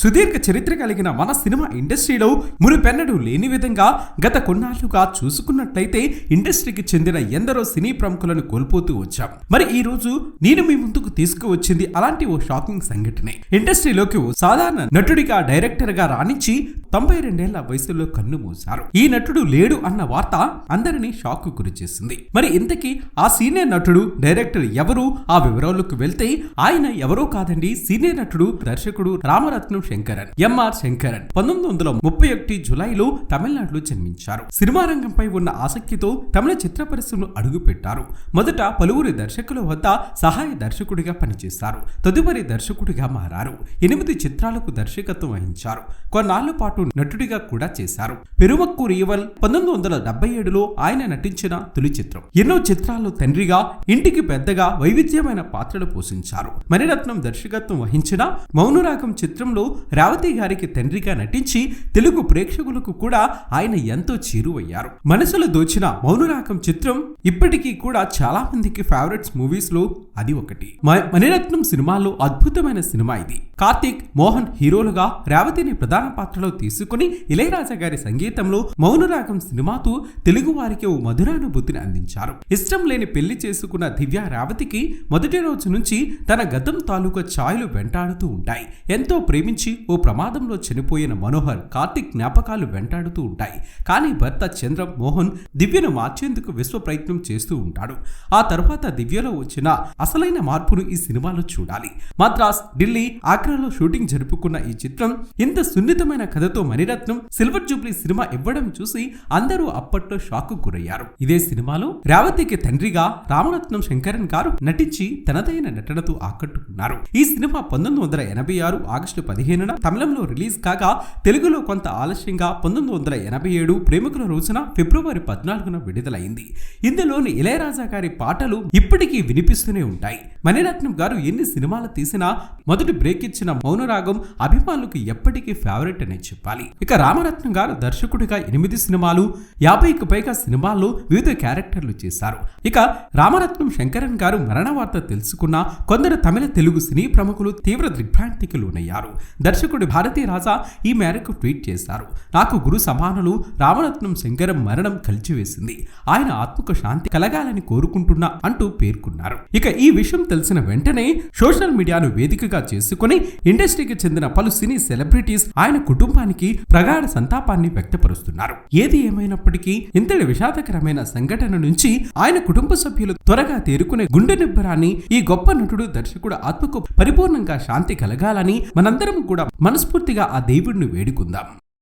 సుదీర్ఘ చరిత్ర కలిగిన మన సినిమా ఇండస్ట్రీలో మునిపెన్నడూ లేని విధంగా గత కొన్నాళ్ళుగా చూసుకున్నట్లయితే ఇండస్ట్రీకి చెందిన ఎందరో సినీ ప్రముఖులను కోల్పోతూ వచ్చాం. మరి ఈ రోజు నేను మీ ముందుకు తీసుకువచ్చింది అలాంటి ఓ షాకింగ్ సంఘటనే. ఇండస్ట్రీలోకి ఓ సాధారణ నటుడిగా డైరెక్టర్గా రాణించి తొంభై రెండేళ్ళ వయసులో కన్ను మూశారు. ఈ నటుడు లేడు అన్న వార్త అందరినీ షాక్ గురి చేసింది మరి ఇంతకీ ఆ సీనియర్ నటుడు డైరెక్టర్ ఎవరు? ఆ వివరాలకు వెళ్తే ఆయన ఎవరో కాదండి సీనియర్ నటుడు దర్శకుడు రామరత్నం శంకరన్ ఎంఆర్ శంకరన్. పంతొమ్మిది వందల ముప్పై ఒకటి జులైలో తమిళనాడులో జన్మించారు. సినిమా రంగంపై ఉన్న ఆసక్తితో తమిళ చిత్ర పరిశ్రమను అడుగుపెట్టారు. మొదట పలువురి దర్శకుల వద్ద సహాయ దర్శకుడిగా పనిచేశారు. తదుపరి దర్శకుడిగా మారారు. ఎనిమిది చిత్రాలకు దర్శకత్వం వహించారు. కొన్నాళ్ళ పాటు నటుడిగా కూడా చేశారు. పెరువక్కు రియవల్ పంతొమ్మిది వందల డెబ్బై ఏడులో ఆయన నటించిన తొలి చిత్రం. ఎన్నో చిత్రాల్లో తండ్రిగా ఇంటికి పెద్దగా వైవిధ్యమైన పాత్రలు పోషించారు. మణిరత్నం దర్శకత్వం వహించిన మౌనురాగం చిత్రంలో రేవతి గారికి తండ్రిగా నటించి తెలుగు ప్రేక్షకులకు కూడా ఆయన ఎంతో చేరువయ్యారు. మనసులో దోచిన మౌనురాగం చిత్రం ఇప్పటికీ కూడా చాలా మందికి ఫేవరెట్స్ మూవీస్లో అది ఒకటి. మ- మణిరత్నం సినిమాలో అద్భుతమైన సినిమా ఇది. కార్తీక్ మోహన్ హీరోలుగా రేవతిని ప్రధాన పాత్రలో తీసుకుని ఇళయరాజా గారి సంగీతంలో మౌనరాగం సినిమాతో తెలుగు వారికి ఓ మధురానుభూతిని అందించారు. ఇష్టం లేని పెళ్ళి చేసుకున్న దివ్య రావతికి మొదటి రోజు నుంచి తన గతం తాలూకా ఛాయలు వెంటాడుతూ ఉంటాయి. ఎంతో ప్రేమించి ఓ ప్రమాదంలో చనిపోయిన మనోహర్ కార్తిక్ జ్ఞాపకాలు వెంటాడుతూ ఉంటాయి. కానీ భర్త చంద్ర మోహన్ దివ్యను మార్చేందుకు విశ్వ ప్రయత్నం చేస్తూ ఉంటాడు. ఆ తర్వాత దివ్యలో వచ్చిన అసలైన మార్పును ఈ సినిమాలో చూడాలి. మద్రాస్ ఢిల్లీ ఆగ్రాలో షూటింగ్ జరుపుకున్న ఈ చిత్రం ఇంత సున్నితమైన కథతో మణిరత్నం సిల్వర్ జూబ్లీ సినిమా ఇవ్వడం చూసి అందరూ అప్పట్లో షాక్ గురయ్యారు. ఇదే సినిమాలో రేవతికి తండ్రిగా రామరత్నం శంకరన్ గారు నటించి తనదైన నటనతో ఆకట్టుకున్నారు. ఈ సినిమా పంతొమ్మిది వందల ఎనభై ఆరు ఆగస్టు పదిహేనున తమిళంలో రిలీజ్ కాగా తెలుగులో కొంత ఆలస్యంగా పంతొమ్మిది వందల ఎనభై ఏడు ప్రేమికుల రోజున ఫిబ్రవరి పద్నాలుగున విడుదలైంది. ఇందులోని ఇళయరాజా గారి పాటలు ఇప్పటికీ వినిపిస్తూనే ఉంటాయి. మణిరత్నం గారు ఎన్ని సినిమాలు తీసినా మొదటి బ్రేక్ ఇచ్చిన మౌనరాగం అభిమానులకు ఎప్పటికీ ఫేవరెట్ అనే చెప్పాలి. ఇక రామరత్నం గారు దర్శకుడిగా ఎనిమిది సినిమాలు యాభైకి పైగా సినిమాల్లో వివిధ క్యారెక్టర్లు చేశారు. ఇక రామరత్నం శంకరన్ గారు మరణ వార్త తెలుసుకున్న కొందరు తమిళ తెలుగు సినీ ప్రముఖులు తీవ్ర దిగ్భ్రాంతికి లోనయ్యారు. దర్శకుడు భారతీ రాజా ఈ మేరకు ట్వీట్ చేశారు. నాకు గురు సమానులు రామరత్నం శంకరం మరణం కలిచివేసింది. ఆయన ఆత్మకు శాంతి కలగాలని కోరుకుంటున్నా అంటూ పేర్కొన్నారు. ఇక ఈ విషయం తెలిసిన వెంటనే సోషల్ మీడియాను వేదికగా చేసుకుని ఇండస్ట్రీకి చెందిన పలు సినీ సెలబ్రిటీస్ ఆయన కుటుంబాన్ని కుటుంబానికి ప్రగాఢ సంతాపాన్ని వ్యక్తపరుస్తున్నారు. ఏది ఏమైనప్పటికీ ఇంతటి విషాదకరమైన సంఘటన నుంచి ఆయన కుటుంబ సభ్యులు త్వరగా తేరుకునే గుండె నిబ్బరాన్ని ఈ గొప్ప నటుడు దర్శకుడు ఆత్మకు పరిపూర్ణంగా శాంతి కలగాలని మనందరం కూడా మనస్ఫూర్తిగా ఆ దేవుడిని వేడుకుందాం.